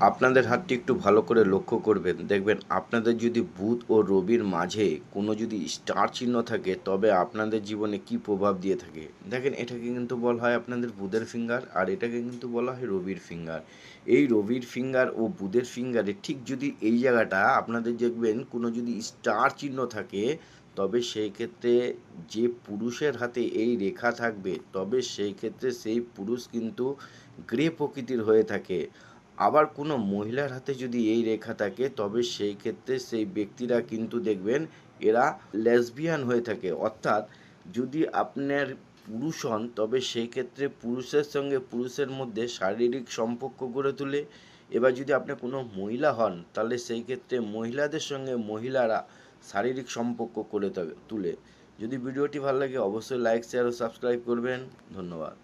আপনাদের হাতটি একটু ভালো করে লক্ষ্য করবেন। দেখবেন, আপনাদের যদি বুধ ও রবির মাঝে কোনো যদি স্টার চিহ্ন থাকে, তবে আপনাদের জীবনে কি প্রভাব দিয়ে থাকে? দেখেন, এটাকে কিন্তু বলা হয় আপনাদের বুধের ফিঙ্গার, আর এটাকে কিন্তু বলা হয় রবির ফিঙ্গার। এই রবির ফিঙ্গার ও বুধের ফিঙ্গারে ঠিক যদি এই জায়গাটা আপনাদের দেখবেন কোনো যদি স্টার চিহ্ন থাকে, তবে সেই ক্ষেত্রে যে পুরুষের হাতে এই রেখা থাকবে, তবে সেই ক্ষেত্রে সেই পুরুষ কিন্তু গ্রে প্রকৃতির হয়ে থাকে। আবার কোনো মহিলার হাতে যদি এই রেখা থাকে, তবে সেই ক্ষেত্রে সেই ব্যক্তিরা কিন্তু দেখবেন এরা লেসবিয়ান হয়ে থাকে। অর্থাৎ যদি আপনার পুরুষ হন, তবে সেই ক্ষেত্রে পুরুষের সঙ্গে পুরুষের মধ্যে শারীরিক সম্পর্ক গড়ে তোলে। এবার যদি আপনি কোনো মহিলা হন, তাহলে সেই ক্ষেত্রে মহিলাদের সঙ্গে মহিলারা শারীরিক সম্পর্ক করে তবে, তুলে। যদি ভিডিওটি ভালো লাগে, অবশ্যই লাইক শেয়ার ও সাবস্ক্রাইব করবেন। ধন্যবাদ।